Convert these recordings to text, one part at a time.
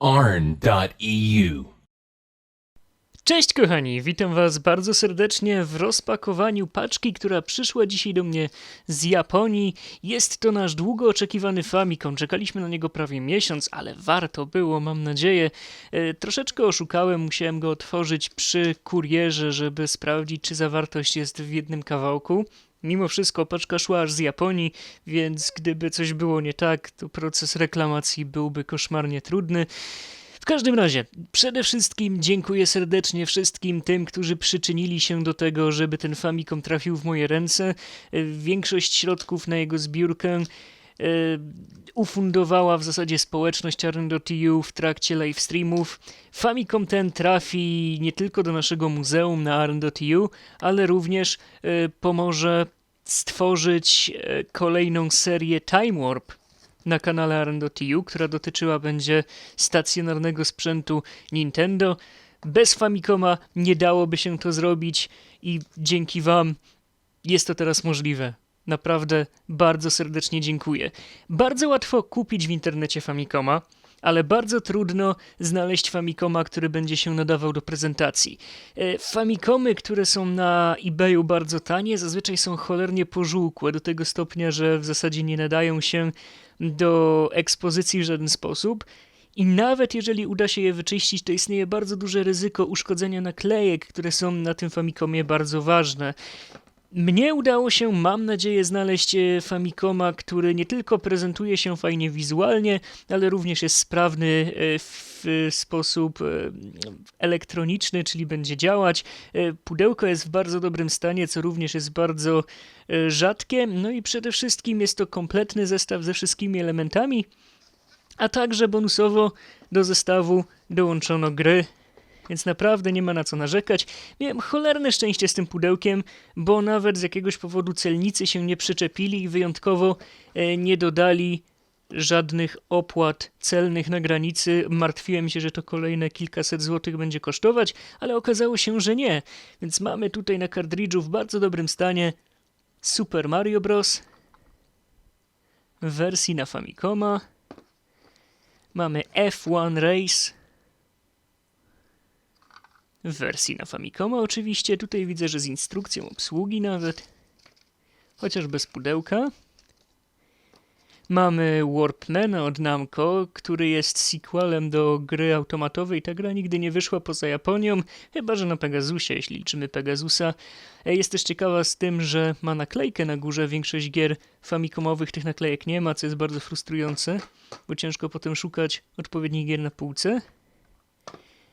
arn.eu. Cześć kochani, witam was bardzo serdecznie w rozpakowaniu paczki, która przyszła dzisiaj do mnie z Japonii. Jest to nasz długo oczekiwany Famicom. Czekaliśmy na niego prawie miesiąc, ale warto było, mam nadzieję. E, troszeczkę oszukałem, musiałem go otworzyć przy kurierze, żeby sprawdzić, czy zawartość jest w jednym kawałku. Mimo wszystko paczka szła aż z Japonii, więc gdyby coś było nie tak, to proces reklamacji byłby koszmarnie trudny. W każdym razie, przede wszystkim dziękuję serdecznie wszystkim tym, którzy przyczynili się do tego, żeby ten Famicom trafił w moje ręce. Większość środków na jego zbiórkę ufundowała w zasadzie społeczność Arn.eu w trakcie live streamów. Famicom ten trafi nie tylko do naszego muzeum na Arn.eu, ale również e, pomoże stworzyć e, kolejną serię Time Warp na kanale Arn.eu, która dotyczyła będzie stacjonarnego sprzętu Nintendo. Bez Famicoma nie dałoby się to zrobić i dzięki Wam jest to teraz możliwe. Naprawdę bardzo serdecznie dziękuję. Bardzo łatwo kupić w internecie Famicoma, ale bardzo trudno znaleźć Famicoma, który będzie się nadawał do prezentacji. E, Famicomy, które są na eBayu bardzo tanie, zazwyczaj są cholernie pożółkłe do tego stopnia, że w zasadzie nie nadają się do ekspozycji w żaden sposób. I nawet jeżeli uda się je wyczyścić, to istnieje bardzo duże ryzyko uszkodzenia naklejek, które są na tym Famicomie bardzo ważne. Mnie udało się, mam nadzieję, znaleźć e, Famicoma, który nie tylko prezentuje się fajnie wizualnie, ale również jest sprawny e, w sposób e, elektroniczny, czyli będzie działać. Pudełko jest w bardzo dobrym stanie, co również jest bardzo rzadkie. No i przede wszystkim jest to kompletny zestaw ze wszystkimi elementami, a także bonusowo do zestawu dołączono gry, więc naprawdę nie ma na co narzekać. Miałem cholerne szczęście z tym pudełkiem, bo nawet z jakiegoś powodu celnicy się nie przyczepili i wyjątkowo e, nie dodali żadnych opłat celnych na granicy. Martwiłem się, że to kolejne kilkaset złotych będzie kosztować, ale okazało się, że nie. Więc mamy tutaj na kartridżu w bardzo dobrym stanie Super Mario Bros. w wersji na Famicoma. Mamy F1 Race w wersji na Famicoma oczywiście. Tutaj widzę, że z instrukcją obsługi nawet. Chociaż bez pudełka. Mamy Warpmana od Namco, który jest sequelem do gry automatowej. Ta gra nigdy nie wyszła poza Japonią, chyba że na Pegasusie, jeśli liczymy Pegasusa. E, Jest też ciekawa z tym, że ma naklejkę na górze. Większość gier famicomowych tych naklejek nie ma, co jest bardzo frustrujące, bo ciężko potem szukać odpowiednich gier na półce.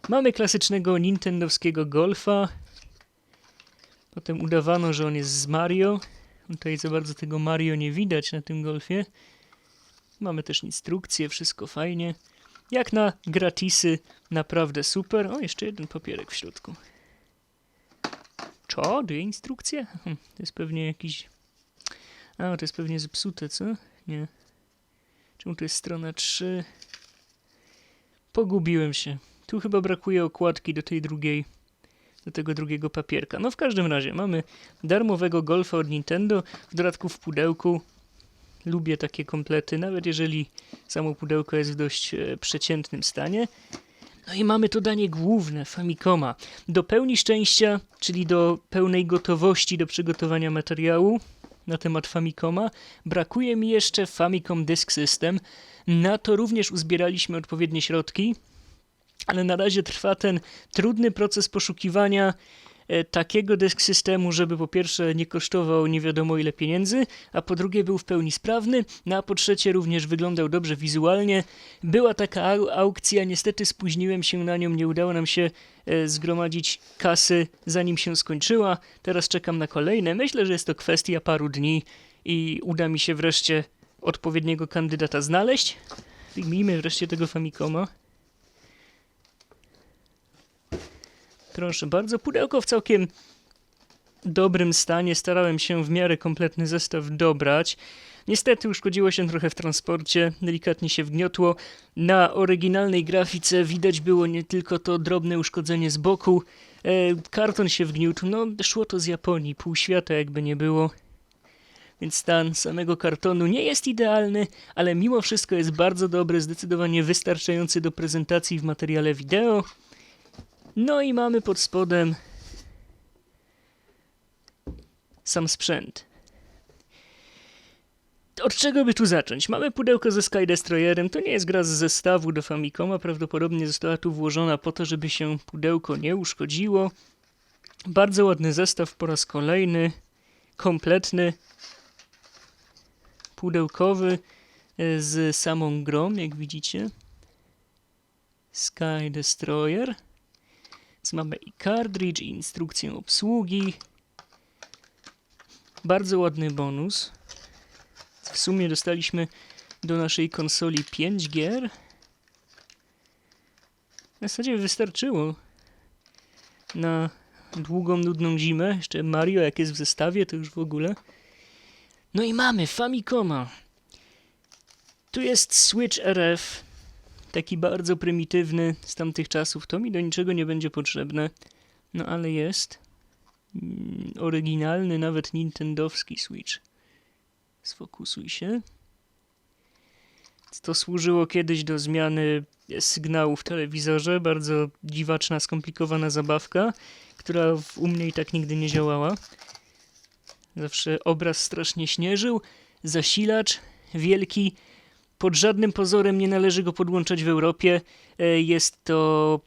Mamy klasycznego nintendowskiego golfa. Potem udawano, że on jest z Mario. Tutaj za bardzo tego Mario nie widać na tym golfie. Mamy też instrukcje, wszystko fajnie. Jak na gratisy, naprawdę super. O, jeszcze jeden papierek w środku. Co? Dwie instrukcje? Hm, To jest pewnie jakiś... A, to jest pewnie zepsute, co? Nie. Czemu to jest strona 3? Pogubiłem się. Tu chyba brakuje okładki do tej drugiej, do tego drugiego papierka. No w każdym razie mamy darmowego golfa od Nintendo, w dodatku w pudełku. Lubię takie komplety, nawet jeżeli samo pudełko jest w dość e, przeciętnym stanie. No i mamy to danie główne, Famicoma. Do pełni szczęścia, czyli do pełnej gotowości do przygotowania materiału na temat Famicoma, brakuje mi jeszcze Famicom Disk System. Na to również uzbieraliśmy odpowiednie środki, ale na razie trwa ten trudny proces poszukiwania e, takiego desk systemu, żeby po pierwsze nie kosztował nie wiadomo ile pieniędzy, a po drugie był w pełni sprawny, no a po trzecie również wyglądał dobrze wizualnie. Była taka au- aukcja, niestety spóźniłem się na nią, nie udało nam się e, zgromadzić kasy zanim się skończyła. Teraz czekam na kolejne. Myślę, że jest to kwestia paru dni i uda mi się wreszcie odpowiedniego kandydata znaleźć. Wyjmijmy wreszcie tego Famicoma. Proszę bardzo, pudełko w całkiem dobrym stanie. Starałem się w miarę kompletny zestaw dobrać. Niestety uszkodziło się trochę w transporcie, delikatnie się wgniotło. Na oryginalnej grafice widać było nie tylko to drobne uszkodzenie z boku. E, karton się wgniótł, no szło to z Japonii, pół świata jakby nie było. więc stan samego kartonu nie jest idealny, ale mimo wszystko jest bardzo dobry, zdecydowanie wystarczający do prezentacji w materiale wideo. No i mamy pod spodem sam sprzęt. Od czego by tu zacząć? Mamy pudełko ze Sky Destroyerem. To nie jest gra z zestawu do Famicoma. Prawdopodobnie została tu włożona po to, żeby się pudełko nie uszkodziło. Bardzo ładny zestaw po raz kolejny. Kompletny. Pudełkowy e, z samą grą, jak widzicie. Sky Destroyer. Więc mamy i cartridge, i instrukcję obsługi. Bardzo ładny bonus. W sumie dostaliśmy do naszej konsoli 5 gier. W zasadzie wystarczyło na długą, nudną zimę. Jeszcze Mario, jak jest w zestawie, to już w ogóle. No i mamy Famicoma. Tu jest Switch RF. Taki bardzo prymitywny z tamtych czasów. To mi do niczego nie będzie potrzebne. No ale jest. Mm, Oryginalny, nawet nintendowski Switch. Sfokusuj się. To służyło kiedyś do zmiany sygnału w telewizorze. Bardzo dziwaczna, skomplikowana zabawka, która u mnie i tak nigdy nie działała. Zawsze obraz strasznie śnieżył. Zasilacz wielki. Pod żadnym pozorem nie należy go podłączać w Europie. E, Jest to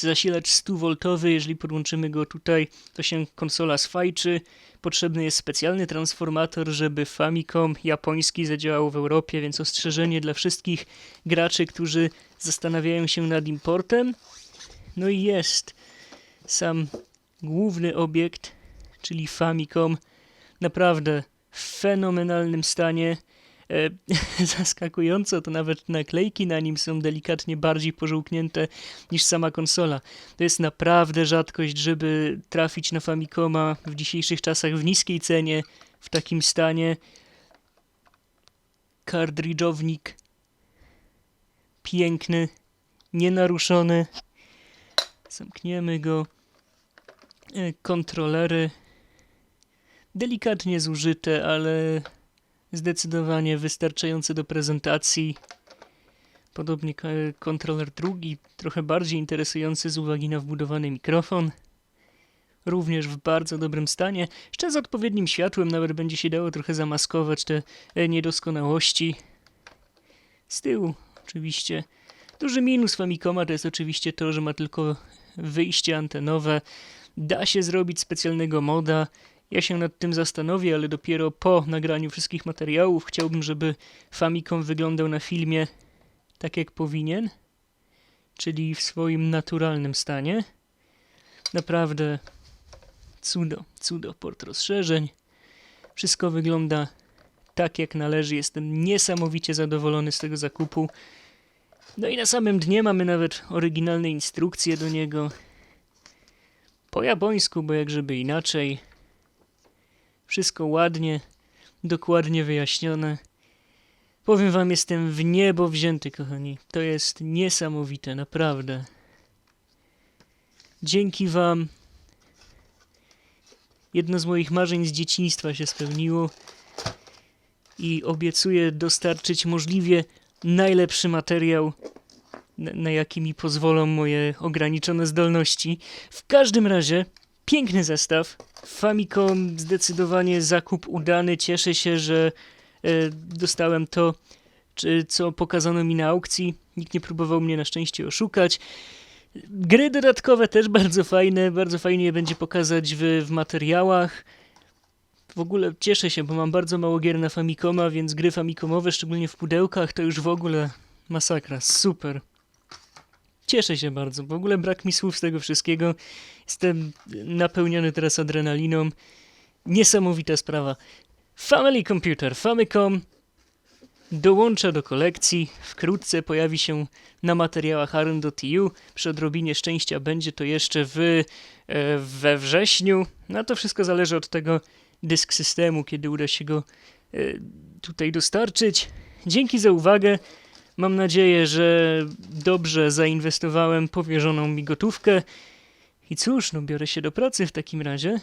zasilacz 100V. Jeżeli podłączymy go tutaj, to się konsola sfajczy. Potrzebny jest specjalny transformator, żeby Famicom japoński zadziałał w Europie, więc ostrzeżenie dla wszystkich graczy, którzy zastanawiają się nad importem. No i jest sam główny obiekt, czyli Famicom. Naprawdę w fenomenalnym stanie. E, zaskakująco, to nawet naklejki na nim są delikatnie bardziej pożółknięte niż sama konsola. To jest naprawdę rzadkość, żeby trafić na Famicoma w dzisiejszych czasach w niskiej cenie, w takim stanie. Kardridżownik piękny, nienaruszony. Zamkniemy go. E, Kontrolery delikatnie zużyte, ale zdecydowanie wystarczające do prezentacji. Podobnie ko- kontroler drugi, trochę bardziej interesujący z uwagi na wbudowany mikrofon. Również w bardzo dobrym stanie. Jeszcze z odpowiednim światłem nawet będzie się dało trochę zamaskować te e, niedoskonałości. Z tyłu oczywiście. Duży minus Famicoma to jest oczywiście to, że ma tylko wyjście antenowe. Da się zrobić specjalnego moda. Ja się nad tym zastanowię, ale dopiero po nagraniu wszystkich materiałów chciałbym, żeby Famicom wyglądał na filmie tak jak powinien, czyli w swoim naturalnym stanie. Naprawdę cudo, cudo, port rozszerzeń. Wszystko wygląda tak jak należy. Jestem niesamowicie zadowolony z tego zakupu. No i na samym dnie mamy nawet oryginalne instrukcje do niego. Po japońsku, bo jak żeby inaczej. Wszystko ładnie, dokładnie wyjaśnione. Powiem wam, jestem w niebo wzięty, kochani. To jest niesamowite, naprawdę. Dzięki wam jedno z moich marzeń z dzieciństwa się spełniło i obiecuję dostarczyć możliwie najlepszy materiał, na, na jaki mi pozwolą moje ograniczone zdolności. W każdym razie, piękny zestaw. Famicom zdecydowanie zakup udany. Cieszę się, że e, dostałem to, co pokazano mi na aukcji. Nikt nie próbował mnie na szczęście oszukać. Gry dodatkowe też bardzo fajne, bardzo fajnie je będzie pokazać w, w materiałach. W ogóle cieszę się, bo mam bardzo mało gier na Famicoma, więc gry Famicomowe, szczególnie w pudełkach, to już w ogóle masakra. Super. Cieszę się bardzo. W ogóle brak mi słów z tego wszystkiego. Jestem napełniony teraz adrenaliną. Niesamowita sprawa. Family Computer Famicom dołącza do kolekcji. Wkrótce pojawi się na materiałach ARN.tu. Przy odrobinie szczęścia będzie to jeszcze w, e, we wrześniu. No to wszystko zależy od tego dysk systemu, kiedy uda się go e, tutaj dostarczyć. Dzięki za uwagę. Mam nadzieję, że dobrze zainwestowałem powierzoną mi gotówkę. I cóż, no biorę się do pracy w takim razie.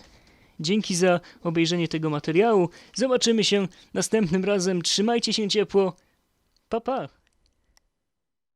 Dzięki za obejrzenie tego materiału. Zobaczymy się następnym razem. Trzymajcie się ciepło. Pa pa!